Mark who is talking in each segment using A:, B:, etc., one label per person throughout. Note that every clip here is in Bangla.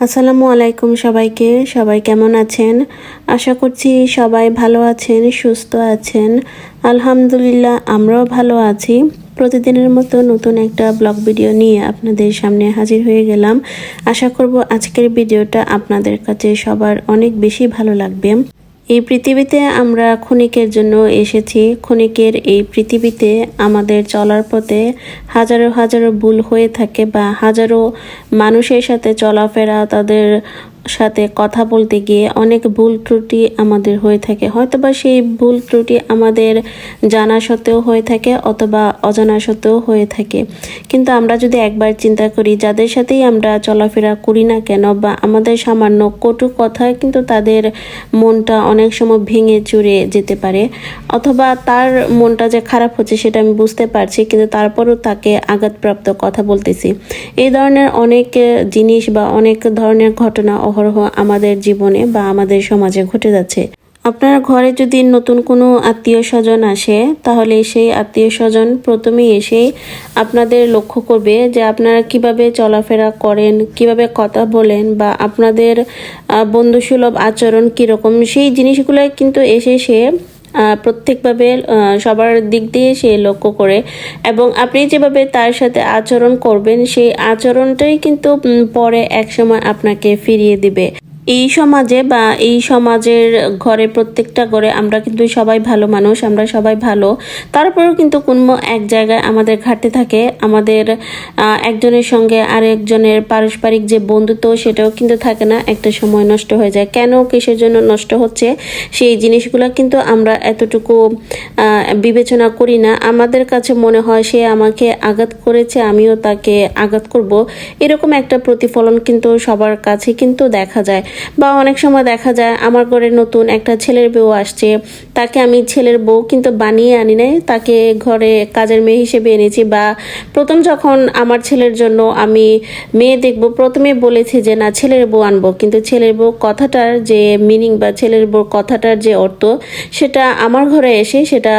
A: আসসালামু আলাইকুম সবাইকে, সবাই কেমন আছেন? আশা করছি সবাই ভালো আছেন, সুস্থ আছেন। আলহামদুলিল্লাহ, আমরাও ভালো আছি। প্রতিদিনের মতো নতুন একটা ব্লগ ভিডিও নিয়ে আপনাদের সামনে হাজির হয়ে গেলাম। আশা করব আজকের ভিডিওটা আপনাদের কাছে সবার অনেক বেশি ভালো লাগবে। এই পৃথিবীতে আমরা ক্ষণিকের জন্য এসেছি। ক্ষণিকের এই পৃথিবীতে আমাদের চলার পথে হাজারো হাজারো ভুল হয়ে থাকে বা হাজারো মানুষের সাথে চলাফেরা তাদের সাথে কথা বলতে গিয়ে অনেক ভুল ত্রুটি আমাদের হয়ে থাকে। হয়তোবা সেই ভুল ত্রুটি আমাদের জানা সত্ত্বেও হয়ে থাকে অথবা অজানা সত্ত্বেও হয়ে থাকে। কিন্তু আমরা যদি একবার চিন্তা করি, যাদের সাথেই আমরা চলাফেরা করি না কেন বা আমাদের সামান্য কটু কথায় কিন্তু তাদের মনটা অনেক সময় ভেঙে চুরে যেতে পারে, অথবা তার মনটা যে খারাপ হচ্ছে সেটা আমি বুঝতে পারছি, কিন্তু তারপরও তাকে আঘাতপ্রাপ্ত কথা বলতেছি। এই ধরনের অনেক জিনিস বা অনেক ধরনের ঘটনা অহরহ আমাদের জীবনে বা আমাদের সমাজে ঘটে যাচ্ছে। আপনার ঘরে যদি নতুন কোনো আত্মীয় স্বজন আসে, তাহলে সেই আত্মীয় স্বজন প্রথমেই এসে আপনাদের লক্ষ্য করবে যে আপনারা কীভাবে চলাফেরা করেন, কীভাবে কথা বলেন বা আপনাদের বন্ধুসুলভ আচরণ কীরকম। সেই জিনিসগুলো কিন্তু এসে সে প্রত্যেকভাবে সবার দিক দিয়ে সে লক্ষ্য করে। এবং আপনি যেভাবে তার সাথে আচরণ করবেন, সেই আচরণটাই কিন্তু পরে একসময় আপনাকে ফিরিয়ে দিবে। এই সমাজে বা এই সমাজের ঘরে প্রত্যেকটা ঘরে আমরা কিন্তু সবাই ভালো মানুষ, আমরা সবাই ভালো। তারপরেও কিন্তু কোনো এক জায়গায় আমাদের ঘাটতে থাকে। আমাদের একজনের সঙ্গে আরেকজনের পারস্পরিক যে বন্ধুত্ব সেটাও কিন্তু থাকে না। একটা সময় নষ্ট হয়ে যায়। কেন কিসের জন্য নষ্ট হচ্ছে? সেই জিনিসগুলো কিন্তু আমরা এতটুকু বিবেচনা করি না। আমাদের কাছে মনে হয় সে আমাকে আঘাত করেছে, আমিও তাকে আঘাত করব। এরকম একটা প্রতিফলন কিন্তু সবার কাছে কিন্তু দেখা যায়। বা অনেক সময় দেখা যায় আমার ঘরে নতুন একটা ছেলের বউ আসছে, তাকে আমি ছেলের বউ কিন্তু বানিয়ে আনি নাই, তাকে ঘরে কাজের মেয়ে হিসেবে এনেছি বা প্রথম যখন আমার ছেলের জন্য আমি মেয়ে দেখব, প্রথমে বলেছি যে, না, ছেলের বউ আনব। কিন্তু ছেলের বউ কথাটার যে মিনিং বা ছেলের বউ কথাটার যে অর্থ, সেটা আমার ঘরে এসে সেটা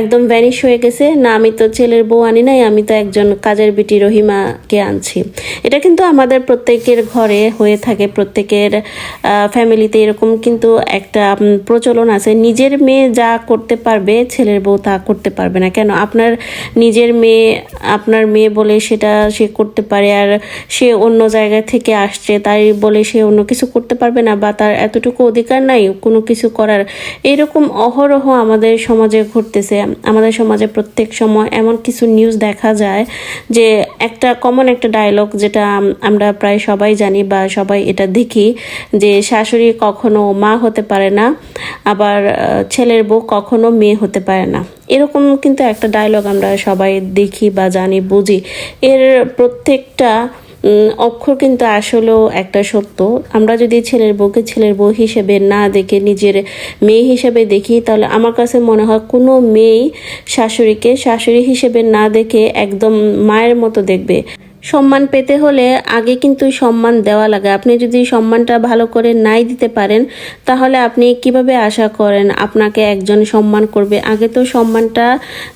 A: একদম ভ্যানিশ হয়ে গেছে। না, আমি তো ছেলের বউ আনি নাই, আমি তো একজন কাজের বিটি রহিমাকে আনছি। এটা কিন্তু আমাদের প্রত্যেকের ঘরে হয়ে থাকে, প্রত্যেকের ফ্যামিলিতে এরকম কিন্তু একটা প্রচলন আছে। নিজের মেয়ে যা করতে পারবে, ছেলের বউ তা করতে পারবে না। কেন? আপনার নিজের মেয়ে, আপনার মেয়ে বলে সেটা সে করতে পারে আর সে অন্য জায়গা থেকে আসছে, তাই বলে সে অন্য কিছু করতে পারবে না বা তার এতটুকু অধিকার নাই, কোনো কিছু করার। এরকম অহরহ আমাদের সমাজে ঘটতেছে। আমাদের সমাজে প্রত্যেক সময় এমন কিছু নিউজ দেখা যায় যে একটা কমন একটা ডায়লগ যেটা আমরা প্রায় সবাই জানি বা সবাই এটা দেখি। যে শাশুড়ি কখনো মা হতে পারে না, আবার ছেলের বউ কখনো মেয়ে হতে পারে না। এরকম কিন্তু একটা ডায়লগ আমরা সবাই দেখি বা জানি, বুঝি। এর প্রত্যেকটা অক্ষর কিন্তু আসলেও একটা সত্য। আমরা যদি ছেলের বউকে ছেলের বউ হিসেবে না দেখে নিজের মেয়ে হিসেবে দেখি, তাহলে আমার কাছে মনে হয় কোনো মেয়েই শাশুড়িকে শাশুড়ি হিসেবে না দেখে একদম মায়ের মতো দেখবে। সম্মান পেতে হলে আগে কিন্তু সম্মান দেওয়া লাগে। আপনি যদি সম্মানটা ভালো করে নাই দিতে পারেন, তাহলে আপনি কীভাবে আশা করেন আপনাকে একজন সম্মান করবে? আগে তো সম্মানটা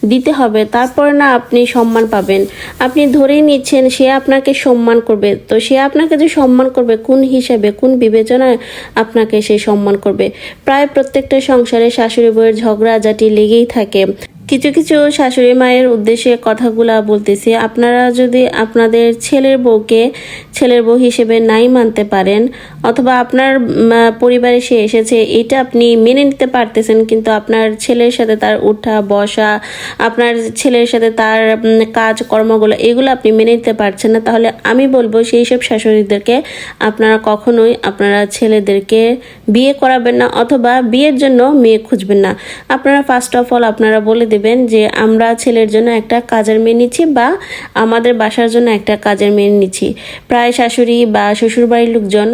A: দিতে হবে, তারপর না আপনি সম্মান পাবেন। আপনি ধরেই নিচ্ছেন সে আপনাকে সম্মান করবে। তো সে আপনাকে যে সম্মান করবে, কোন হিসাবে, কোন বিবেচনায় আপনাকে সে সম্মান করবে? প্রায় প্রত্যেকটা সংসারে শাশুড়ি বইয়ের ঝগড়াঝাটি লেগেই থাকে। কিছু কিছু শাশুড়ি মায়ের উদ্দেশ্যে কথাগুলা বলতেছি। আপনারা যদি আপনাদের ছেলের বউকে ছেলের বউ হিসেবে নাই মানতে পারেন, অথবা আপনার পরিবারে সে এসেছে, এটা আপনি মেনে নিতে পারতেছেন, কিন্তু আপনার ছেলের সাথে তার উঠা বসা, আপনার ছেলের সাথে তার কাজ কর্মগুলো, এগুলো আপনি মেনে নিতে পারছেন না, তাহলে আমি বলব সেই সব শাশুড়িদেরকে আপনারা কখনোই আপনারা ছেলেদেরকে বিয়ে করাবেন না, অথবা বিয়ের জন্য মেয়ে খুঁজবেন না। আপনারা ফার্স্ট অফ অল আপনারা বলে দেবেন যে আমরা ছেলের জন্য একটা কাজের মেয়ে নিচ্ছি বা আমাদের বাসার জন্য একটা কাজের মেয়ে নিচ্ছি। প্রায় শাশুড়ি বা শ্বশুরবাড়ির লোকজন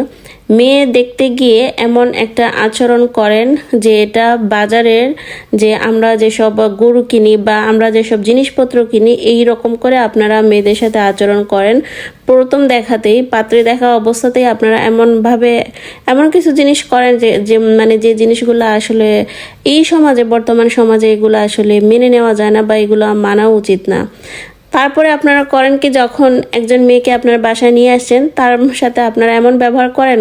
A: মেয়ে দেখতে গিয়ে এমন একটা আচরণ করেন যে এটা বাজারের যে আমরা যেসব গরু কিনি বা আমরা যেসব জিনিসপত্র কিনি, এই রকম করে আপনারা মেয়েদের সাথে আচরণ করেন। প্রথম দেখাতেই, পাত্রে দেখা অবস্থাতেই আপনারা এমনভাবে এমন কিছু জিনিস করেন যে যে মানে যে জিনিসগুলো আসলে এই সমাজে, বর্তমান সমাজে এগুলো আসলে মেনে নেওয়া যায় না বা এগুলো মানা উচিত না। তারপরে আপনারা করেন কি যখন একজন মেয়েকে আপনার বাসায় নিয়ে আসছেন, তার সাথে আপনারা এমন ব্যবহার করেন?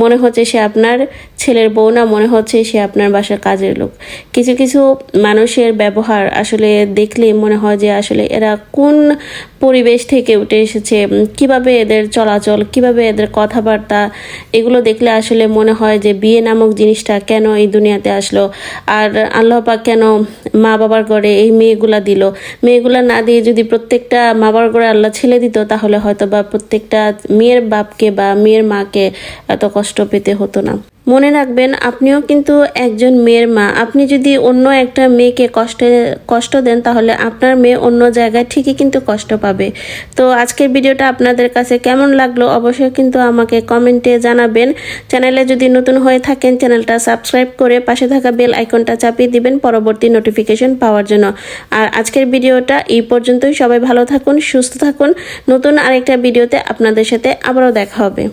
A: মনে হচ্ছে সে আপনার ছেলের বউ না, মনে হচ্ছে সে আপনার বাসার কাজের লোক। কিছু কিছু মানুষের ব্যবহার আসলে দেখলে মনে হয় যে আসলে এরা কোন পরিবেশ থেকে উঠে এসেছে কীভাবে এদের চলাচল, কীভাবে এদের কথাবার্তা, এগুলো দেখলে আসলে মনে হয় যে বিয়ে নামক জিনিসটা কেন এই দুনিয়াতে আসলো? আর আল্লাহ পাক কেন মা বাবার ঘরে এই মেয়েগুলা দিল? মেয়েগুলা না দিয়ে যদি প্রত্যেকটা মা বাবার ঘরে আল্লাহ ছেলে দিত, তাহলে হয়তো বা প্রত্যেকটা মেয়ের বাপকে বা মেয়ের মাকে এত কষ্ট পেতে হতো না। মনে রাখবেন, আপনিও কিন্তু একজন মেয়ের মা। আপনি যদি অন্য একটা মেয়েকে কষ্টে, কষ্ট দেন, তাহলে আপনার মেয়ে অন্য জায়গায় ঠিকই কিন্তু কষ্ট পাবে। তো আজকের ভিডিওটা আপনাদের কাছে কেমন লাগল, অবশ্যই কিন্তু আমাকে কমেন্টে জানাবেন। চ্যানেলে যদি নতুন হয়ে থাকেন, চ্যানেলটা সাবস্ক্রাইব করে পাশে থাকা বেল আইকনটা চাপিয়ে দিবেন পরবর্তী নোটিফিকেশন পাওয়ার জন্য। আর আজকের ভিডিওটা এই পর্যন্তই। সবাই ভালো থাকুন, সুস্থ থাকুন। নতুন আরেকটা ভিডিওতে আপনাদের সাথে আবারও দেখা হবে।